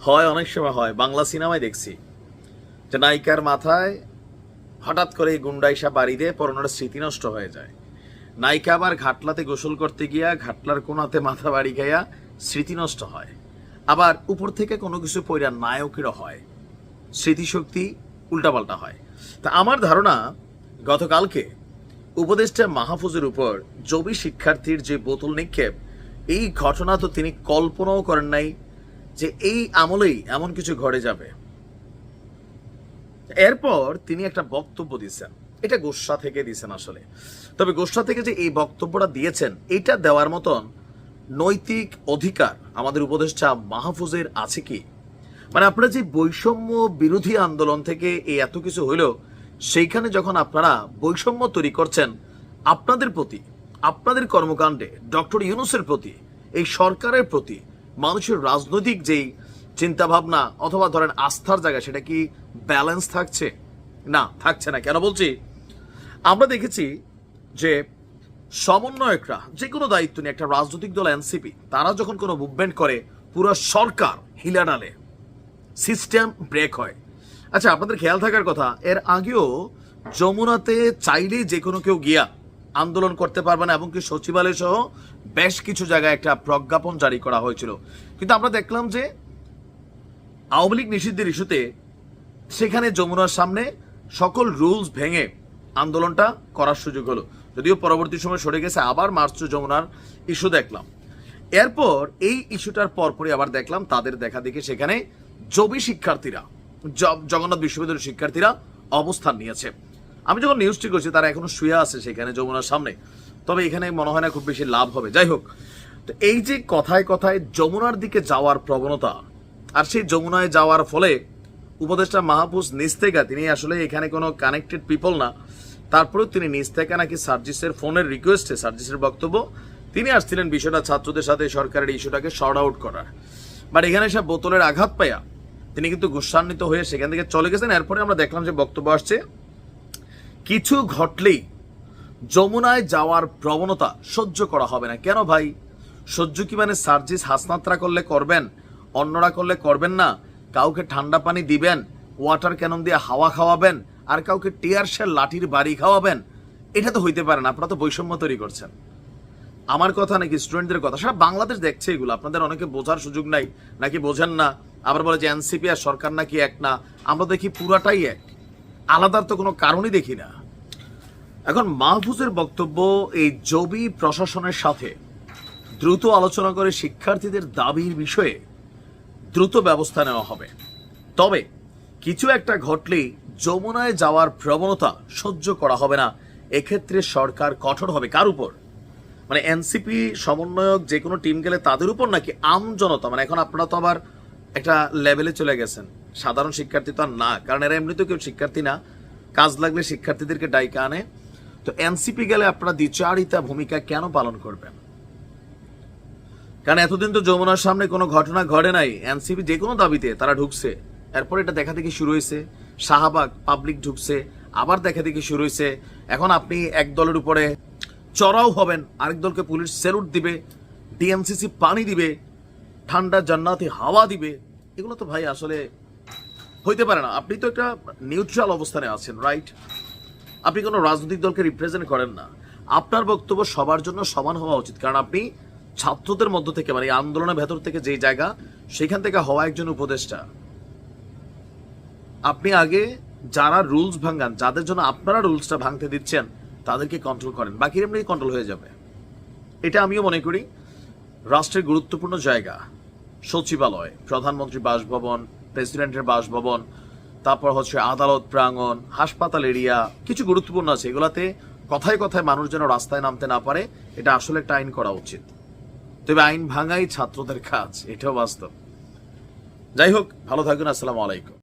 হয়, অনেক সময় হয়। বাংলা সিনেমায় দেখছি। যে নায়িকার মাথায় হঠাৎ করে এই গুন্ডাইসা বাড়ি দিয়ে পরনের স্মৃতি নষ্ট হয়ে যায়। নায়িকা আবার ঘাটলাতে গোসল করতে গিয়া ঘাটলার কোনাতে মাথা বাড়ি গাইয়া স্মৃতি নষ্ট হয়। আবার উপর থেকে কোনো কিছু পইরা নায়কেরও হয়। স্মৃতিশক্তি উল্টাপাল্টা হয়। তা আমার ধারণা, গতকালকে উপদেষ্টা মাহফুজের উপর জবি শিক্ষার্থীর যে বোতল নিক্ষেপ, এই ঘটনা তো তিনি কল্পনাও করেন নাই যে এই আমলেই এমন কিছু ঘটে যাবে। এরপর তিনি একটা বক্তব্য দিয়েছেন এটা গোসা থেকে দিয়েছেন আসলে। তবে গোসা থেকে যে এই বক্তব্যটা দিয়েছেন, এটা দেওয়ার মতন নৈতিক অধিকার আমাদের উপদেষ্টা মাহফুজের আছে কি? মানে আপনারা যে বৈষম্য বিরোধী আন্দোলন থেকে এই এত কিছু হইল, সেইখানে যখন আপনারা বৈষম্য তৈরি করছেন, আপনাদের প্রতি, আপনাদের কর্মকাণ্ডে, ডক্টর ইউনুসের প্রতি, এই সরকারের প্রতি মানুষের রাজনৈতিক যেই চিন্তাভাবনা অথবা ধরেন আস্থার জায়গা, সেটা কি ব্যালেন্স থাকছে? না থাকছে না। কেন বলছি? আমরা দেখেছি যে সমন্বয়করা যে কোনো দায়িত্ব নিয়ে একটা রাজনৈতিক দল, এনসিপি, তারা যখন কোনো মুভমেন্ট করে, পুরো সরকার হিলা ডালে সিস্টেম ব্রেক হয়। আচ্ছা আপনাদের খেয়াল থাকার কথা, এর আগেও যমুনাতে চাইলেই যে কোনো কেউ গিয়া আন্দোলন করতে পারবে না এবং কি সচিবালয় সহ বেশ কিছু জায়গায় একটা প্রজ্ঞাপন জারি করা হয়েছিল। কিন্তু আমরা দেখলাম যে আওয়ামী লীগ নিষিদ্ধের ইস্যুতে সেখানে যমুনার সামনে সকল রুলস ভেঙে আন্দোলনটা করার সুযোগ হলো। যদিও পরবর্তী সময় সরে গেছে, আবার মার্চ যমুনার ইস্যু দেখলাম। এরপর এই ইস্যুটার পরপরই আবার দেখলাম তাদের দেখা দেখে সেখানে জবি শিক্ষার্থীরা জগন্নাথ বিশ্ববিদ্যালয়ের শিক্ষার্থীরা অবস্থান নিয়েছে। আমি যখন নিউজটি করছি, তারা এখনও শুয়ে আছে সেখানে যমুনার সামনে। তবে এখানে মনে হয় না খুব বেশি লাভ হবে। যাই হোক, তো এই যে কথায় কথায় যমুনার দিকে যাওয়ার প্রবণতা, আর সেই যমুনায় যাওয়ার ফলে উপদেষ্টা মাহফুজ নিজ থেকে তিনি আসলে এখানে কোনো কানেক্টেড পিপল না, তারপরেও তিনি নিজ থেকে নাকি সার্জিসের ফোনের রিকোয়েস্টে সার্জিসের বক্তব্য, তিনি আসছিলেন বিষয়টা ছাত্রদের সাথে সরকারের ইস্যুটাকে শর্ট আউট করার। বাট এখানে সব বোতলের আঘাত পায়া তিনি কিন্তু গুসান্বিত হয়ে সেখান থেকে চলে গেছেন। এরপরে আমরা দেখলাম যে বক্তব্য আসছে কিছু ঘটলেই যমুনায় যাওয়ার প্রবণতা সহ্য করা হবে না। কেন ভাই? সহ্য কি মানে সার্জিস হাসনাত্রা করলে করবেন অন্যরা করলে করবেন না? কাউকে ঠান্ডা পানি দিবেন, ওয়াটার ক্যানন দিয়ে হাওয়া খাওয়াবেন, আর কাউকে টিয়ার শেল লাঠির বাড়ি খাওয়াবেন? এটা তো হইতে পারে না, আপনারা তো বৈষম্য তৈরি করছেন। আমার কথা নাকি স্টুডেন্টদের কথা? সারা বাংলাদেশ দেখছে এগুলো, আপনাদের অনেকে বোঝার সুযোগ নাই, নাকি বোঝেন না? আবার বলে যে এনসিপি আর সরকার নাকি এক না, আমরা দেখি পুরাটাই এক। আলাদার তো কোনো কারণই দেখি না। এখন মাহফুজের বক্তব্য এই জবি প্রশাসনের সাথে। দ্রুত আলোচনা করে শিক্ষার্থীদের দাবির বিষয়ে দ্রুত ব্যবস্থা নেওয়া হবে। তবে কিছু একটা ঘটলেই যমুনায় যাওয়ার প্রবণতা সহ্য করা হবে না। এক্ষেত্রে সরকার কঠোর হবে। কার উপর? মানে এনসিপি সমন্বয়ক যে কোনো টিম গেলে তাদের উপর নাকি আম জনতা? মানে এখন আপনারা তো আবার একটা লেভেলে চলে গেছেন। সাধারণ শিক্ষার্থী তো আর না, কারণ এরা এমনিতে কেউ শিক্ষার্থী না। কাজ লাগলে শিক্ষার্থীদেরকে ডাইকা আনে। তো এনসিপি গেলে আপনারা দ্বিচারিতা ভূমিকা কেন পালন করবেন? কারণ এতদিন তো যমুনার সামনে কোনো ঘটনা ঘটে নাই। এনসিপি যে কোনো দাবিতে তারা ঢুকছে। এরপর এটা দেখা দেখি শুরু হয়েছে। শাহবাগ পাবলিক ঢুকছে। আবার দেখা দেখি শুরু হয়েছে। এখন আপনি এক দলের উপরে চড়াও হবেন। আরেক দলকে পুলিশ স্যালুট দিবে ডিএমসিসি পানি দিবে, ঠান্ডা জান্নাতি হাওয়া দিবে। এগুলো তো ভাই আসলে হইতে পারে না। আপনি তো একটা নিউট্রাল অবস্থানে আছেন রাইট আপনি কোনো রাজনৈতিক দলকে রিপ্রেজেন্ট করেন না। আপনার বক্তব্য সবার জন্য সমান হওয়া উচিত। কারণ আপনি ছাত্রদের মধ্য থেকে মানে আন্দোলনের ভেতর থেকে যেই জায়গা, সেখান থেকে হওয়া একজন উপদেষ্টা। আপনি আগে যারা রুলস ভাঙ্গান, যাদের জন্য আপনারা রুলসটা ভাঙতে দিচ্ছেন, তাদেরকে কন্ট্রোল করেন। বাকি এমনি কন্ট্রোল হয়ে যাবে। এটা আমিও মনে করি। রাষ্ট্রের গুরুত্বপূর্ণ জায়গা, সচিবালয়, প্রধানমন্ত্রী বাসভবন প্রেসিডেন্টের বাসভবন, তারপর হচ্ছে আদালত, প্রাঙ্গণ, হাসপাতাল এরিয়া, কিছু গুরুত্বপূর্ণ আছে। এগুলাতে কথায় কথায় মানুষ যেন রাস্তায় নামতে না পারে, এটা আসলে একটা আইন করা উচিত। তবে আইন ভাঙাই ছাত্রদের কাজ, এটাও বাস্তব। যাই হোক, ভালো থাকুন আসসালামু আলাইকুম।